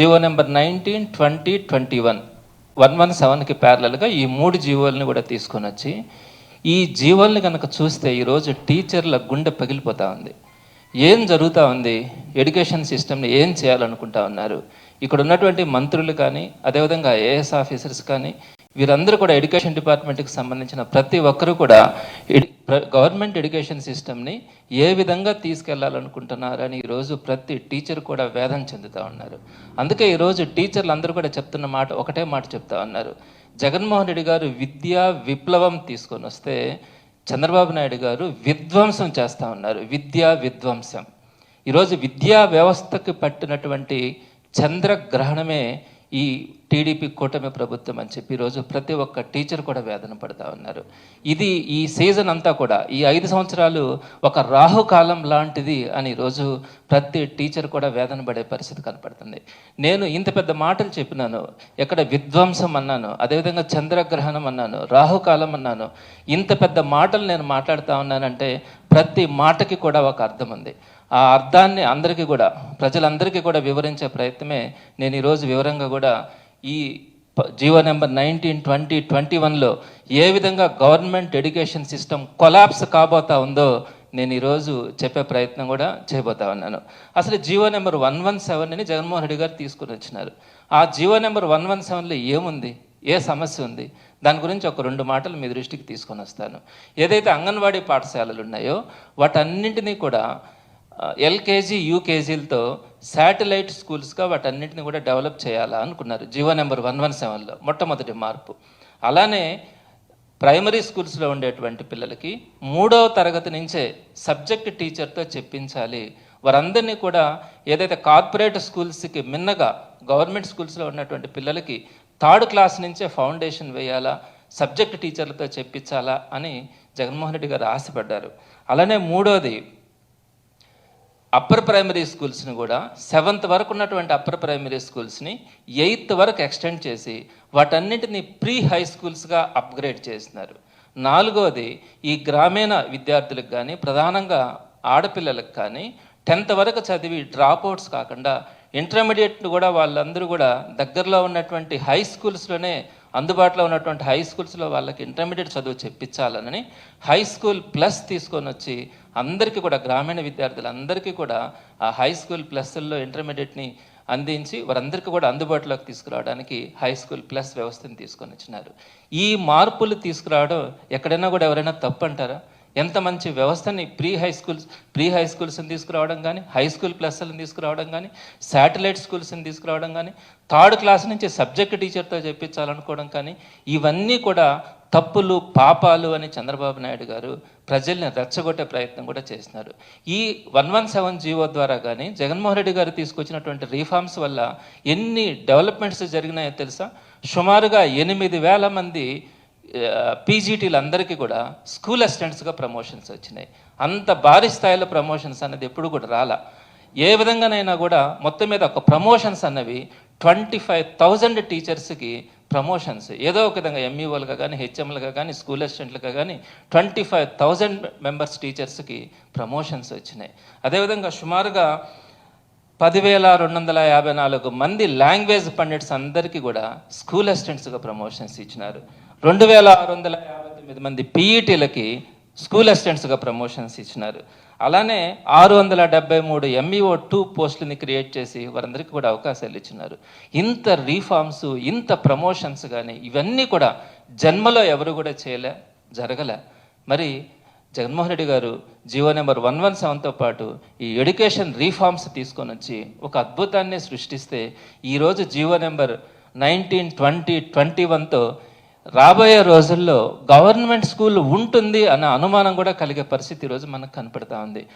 GO number nineteen twenty twenty one one one సెవెన్కి ప్యారలల్గా ఈ మూడు జీవోల్ని కూడా తీసుకొని వచ్చి ఈ జీవోల్ని కనుక చూస్తే ఈరోజు టీచర్ల గుండె పగిలిపోతూ ఉంది. ఏం జరుగుతూ ఉంది? ఎడ్యుకేషన్ సిస్టమ్ని ఏం చేయాలనుకుంటా ఉన్నారు? ఇక్కడ ఉన్నటువంటి మంత్రులు కానీ అదేవిధంగా ఏఎస్ ఆఫీసర్స్ కానీ వీరందరూ కూడా ఎడ్యుకేషన్ డిపార్ట్మెంట్కి సంబంధించిన ప్రతి ఒక్కరూ కూడా గవర్నమెంట్ ఎడ్యుకేషన్ సిస్టమ్ని ఏ విధంగా తీసుకెళ్ళాలనుకుంటున్నారని ఈరోజు ప్రతి టీచర్ కూడా వేదన చెందుతూ ఉన్నారు. అందుకే ఈరోజు టీచర్లు అందరూ కూడా చెప్తున్న మాట ఒకటే మాట చెప్తా ఉన్నారు. జగన్మోహన్ రెడ్డి గారు విద్యా విప్లవం తీసుకొని వస్తే చంద్రబాబు నాయుడు గారు విధ్వంసం చేస్తూ ఉన్నారు. విద్యా విధ్వంసం. ఈరోజు విద్యా వ్యవస్థకు పట్టినటువంటి చంద్రగ్రహణమే ఈ టీడీపీ కూటమి ప్రభుత్వం అని చెప్పి ఈరోజు ప్రతి ఒక్క టీచర్ కూడా వేదన పడతా ఉన్నారు. ఇది ఈ సీజన్ అంతా కూడా ఈ ఐదు సంవత్సరాలు ఒక రాహుకాలం లాంటిది అని ఈరోజు ప్రతి టీచర్ కూడా వేదన పడే పరిస్థితి కనపడుతుంది. నేను ఇంత పెద్ద మాటలు చెప్పినాను ఎక్కడ విధ్వంసం అన్నాను అదేవిధంగా చంద్రగ్రహణం అన్నాను రాహుకాలం అన్నాను ఇంత పెద్ద మాటలు నేను మాట్లాడుతూ ఉన్నానంటే ప్రతి మాటకి కూడా ఒక అర్థం ఉంది. ఆ అర్థాన్ని అందరికీ కూడా ప్రజలందరికీ కూడా వివరించే ప్రయత్నమే నేను ఈరోజు వివరంగా కూడా ఈ GO number nineteen twenty twenty వన్లో ఏ విధంగా గవర్నమెంట్ ఎడ్యుకేషన్ సిస్టమ్ కొలాప్స్ కాబోతా ఉందో నేను ఈరోజు చెప్పే ప్రయత్నం కూడా చేయబోతా ఉన్నాను. అసలు GO number one one seven అని జగన్మోహన్ రెడ్డి గారు తీసుకుని వచ్చినారు. ఆ జీవో నెంబర్ వన్ వన్ సెవెన్లో ఏముంది? ఏ సమస్య ఉంది? దాని గురించి ఒక రెండు మాటలు మీ దృష్టికి తీసుకొని వస్తాను. ఏదైతే అంగన్వాడీ పాఠశాలలు ఉన్నాయో వాటన్నింటినీ కూడా ఎల్కేజీ యూకేజీలతో శాటిలైట్ స్కూల్స్గా వాటన్నింటినీ కూడా డెవలప్ చేయాలా అనుకున్నారు. జీవో నెంబర్ వన్ వన్ సెవెన్లో మొట్టమొదటి మార్పు. అలానే ప్రైమరీ స్కూల్స్లో ఉండేటువంటి పిల్లలకి మూడవ తరగతి నుంచే సబ్జెక్ట్ టీచర్తో చెప్పించాలి. వారందరినీ కూడా ఏదైతే కార్పొరేట్ స్కూల్స్కి మిన్నగా గవర్నమెంట్ స్కూల్స్లో ఉన్నటువంటి పిల్లలకి థర్డ్ క్లాస్ నుంచే ఫౌండేషన్ వేయాలా సబ్జెక్ట్ టీచర్లతో చెప్పించాలా అని జగన్మోహన్ రెడ్డి గారు ఆశపడ్డారు. అలానే మూడోది అప్పర్ ప్రైమరీ స్కూల్స్ని కూడా సెవెంత్ వరకు ఉన్నటువంటి అప్పర్ ప్రైమరీ స్కూల్స్ని ఎయిత్ వరకు ఎక్స్టెండ్ చేసి వాటన్నింటినీ ప్రీ హై స్కూల్స్గా అప్గ్రేడ్ చేసినారు. నాలుగోది ఈ గ్రామీణ విద్యార్థులకు కానీ ప్రధానంగా ఆడపిల్లలకు కానీ టెన్త్ వరకు చదివి డ్రాప్అవుట్స్ కాకుండా ఇంటర్మీడియట్ కూడా వాళ్ళందరూ కూడా దగ్గరలో ఉన్నటువంటి హై స్కూల్స్లోనే అందుబాటులో ఉన్నటువంటి హై స్కూల్స్లో వాళ్ళకి ఇంటర్మీడియట్ చదువు చెప్పించాలని హై స్కూల్ ప్లస్ తీసుకొని వచ్చి అందరికీ కూడా గ్రామీణ విద్యార్థులందరికీ కూడా ఆ హై స్కూల్ ప్లస్ల్లో ఇంటర్మీడియట్ని అందించి వారందరికీ కూడా అందుబాటులోకి తీసుకురావడానికి హై స్కూల్ ప్లస్ వ్యవస్థను తీసుకొని వచ్చినారు. ఈ మార్పులు తీసుకురావడం ఎక్కడైనా కూడా ఎవరైనా తప్పు అంటారా ఎంత మంచి వ్యవస్థని pre high schools pre high స్కూల్స్ని తీసుకురావడం కానీ హై స్కూల్ ప్లస్లను తీసుకురావడం కానీ శాటిలైట్ స్కూల్స్ని తీసుకురావడం కానీ థర్డ్ క్లాస్ నుంచి సబ్జెక్ట్ టీచర్తో చెప్పించాలనుకోవడం కానీ ఇవన్నీ కూడా తప్పులు పాపాలు అని చంద్రబాబు నాయుడు గారు ప్రజల్ని రెచ్చగొట్టే ప్రయత్నం కూడా చేస్తున్నారు ఈ వన్ వన్ సెవెన్ జీవో ద్వారా కానీ జగన్మోహన్ రెడ్డి గారు తీసుకొచ్చినటువంటి రీఫార్మ్స్ వల్ల ఎన్ని డెవలప్మెంట్స్ జరిగినాయో తెలుసా? సుమారుగా ఎనిమిది వేల మంది పీజీటీలు అందరికీ కూడా స్కూల్ అసిస్టెంట్స్గా ప్రమోషన్స్ వచ్చినాయి. అంత భారీ స్థాయిలో ప్రమోషన్స్ అన్నది ఎప్పుడు కూడా రాలా. ఏ విధంగానైనా కూడా మొత్తం మీద ఒక ప్రమోషన్స్ అన్నవి ట్వంటీ ఫైవ్ థౌజండ్ టీచర్స్కి ప్రమోషన్స్. ఏదో ఒక విధంగా ఎంఈఓలుగా కానీ హెచ్ఎంలుగా కానీ స్కూల్ అసిస్టెంట్లుగా కానీ ట్వంటీ ఫైవ్ థౌజండ్ మెంబర్స్ టీచర్స్కి ప్రమోషన్స్ వచ్చినాయి. అదేవిధంగా సుమారుగా పదివేల రెండు వందల యాభై నాలుగు మంది లాంగ్వేజ్ పండిట్స్ అందరికీ కూడా స్కూల్ అసిస్టెంట్స్గా ప్రమోషన్స్ ఇచ్చినారు. రెండు వేల ఆరు వందల యాభై తొమ్మిది మంది పీఈటీలకి స్కూల్ అసిస్టెంట్స్గా ప్రమోషన్స్ ఇచ్చినారు. అలానే ఆరు వందల డెబ్బై మూడు ఎంఈఓ టూ పోస్టులని క్రియేట్ చేసి వారందరికీ కూడా అవకాశాలు ఇచ్చినారు. ఇంత రీఫార్మ్స్ ఇంత ప్రమోషన్స్ కానీ ఇవన్నీ కూడా జన్మలో ఎవరు కూడా చేయలే జరగలే. మరి Jaganmohan Reddy garu GO number one one సెవెన్తో పాటు ఈ ఎడ్యుకేషన్ రీఫార్మ్స్ తీసుకొని వచ్చి ఒక అద్భుతాన్ని సృష్టిస్తే ఈరోజు GO number nineteen twenty twenty వన్తో రాబోయే రోజుల్లో గవర్నమెంట్ స్కూల్ ఉంటుంది అన్న అనుమానం కూడా కలిగే పరిస్థితి ఈరోజు మనకు కనపడతా ఉంది.